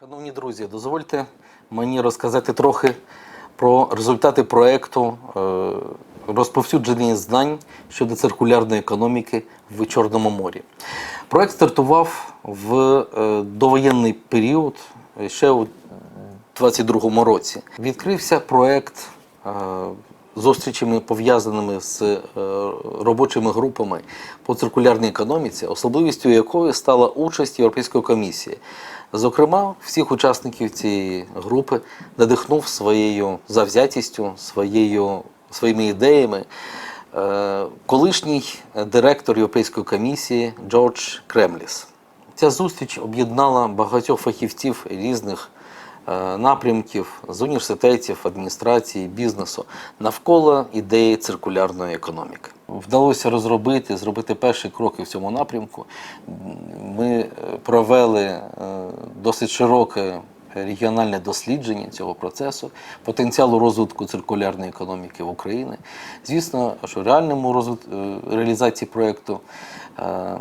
Шановні друзі, дозвольте мені розказати трохи про результати проєкту е, розповсюдження знань щодо циркулярної економіки в Чорному морі. Проєкт стартував в е, довоєнний період е, ще у 2022 році. Відкрився проєкт зустрічами пов'язаними з робочими групами по циркулярній економіці, особливістю якої стала участь Європейської комісії. Зокрема, всіх учасників цієї групи надихнув своєю завзятістю, своєю, своїми ідеями е, колишній директор Європейської комісії Джордж Кремліс. Ця зустріч об'єднала багатьох фахівців різних напрямків з університетів, адміністрації, бізнесу навколо ідеї циркулярної економіки. Вдалося розробити, зробити перші кроки в цьому напрямку. Ми е, провели е, досить широке регіональне дослідження цього процесу, потенціалу розвитку циркулярної економіки в Україні. Звісно, що реальному розвит... е, реалізації проєкту е,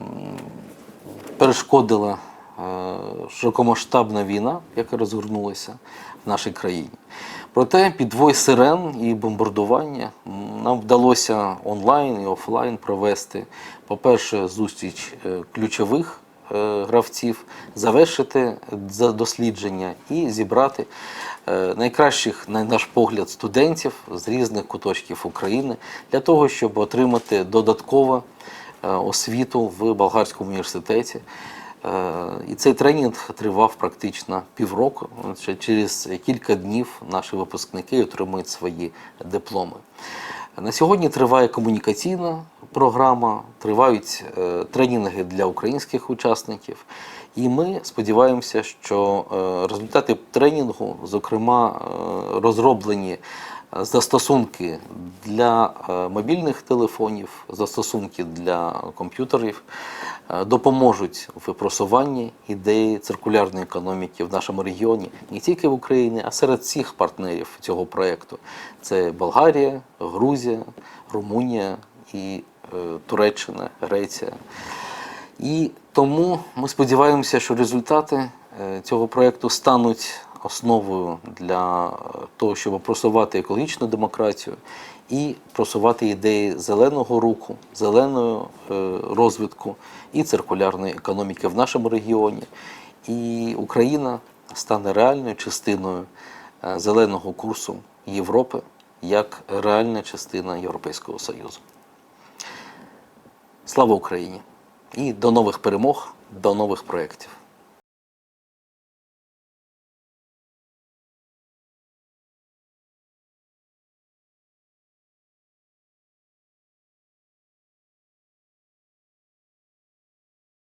перешкодила е, широкомасштабна війна, яка розгорнулася в нашій країні. Проте під вой сирен і бомбардування нам вдалося онлайн і офлайн провести, по-перше, зустріч е, ключових е, гравців, завершити дослідження і зібрати е, найкращих, на наш погляд, студентів з різних куточків України для того, щоб отримати додатково е, освіту в Болгарському університеті. Е, І цей тренінг тривав практично півроку. Через кілька днів наші випускники отримують свої дипломи. На сьогодні триває комунікаційна програма, тривають е, тренінги для українських учасників. І ми сподіваємося, що е, результати тренінгу, зокрема, розроблені застосунки для е, мобільних телефонів, застосунки для комп'ютерів е, допоможуть в просуванні ідеї циркулярної економіки в нашому регіоні не тільки в Україні, а серед всіх партнерів цього проєкту. Це Болгарія, Грузія, Румунія і е, Туреччина, Греція. І тому ми сподіваємося, що результати цього проєкту стануть основою для е, того, щоб просувати екологічну демократію і просувати ідеї зеленого руху, зеленого е, розвитку і циркулярної економіки в нашому регіоні. І Україна стане реальною частиною е, зеленого курсу Європи як реальна частина Європейського Союзу. Слава Україні! І до нових перемог, до нових проєктів.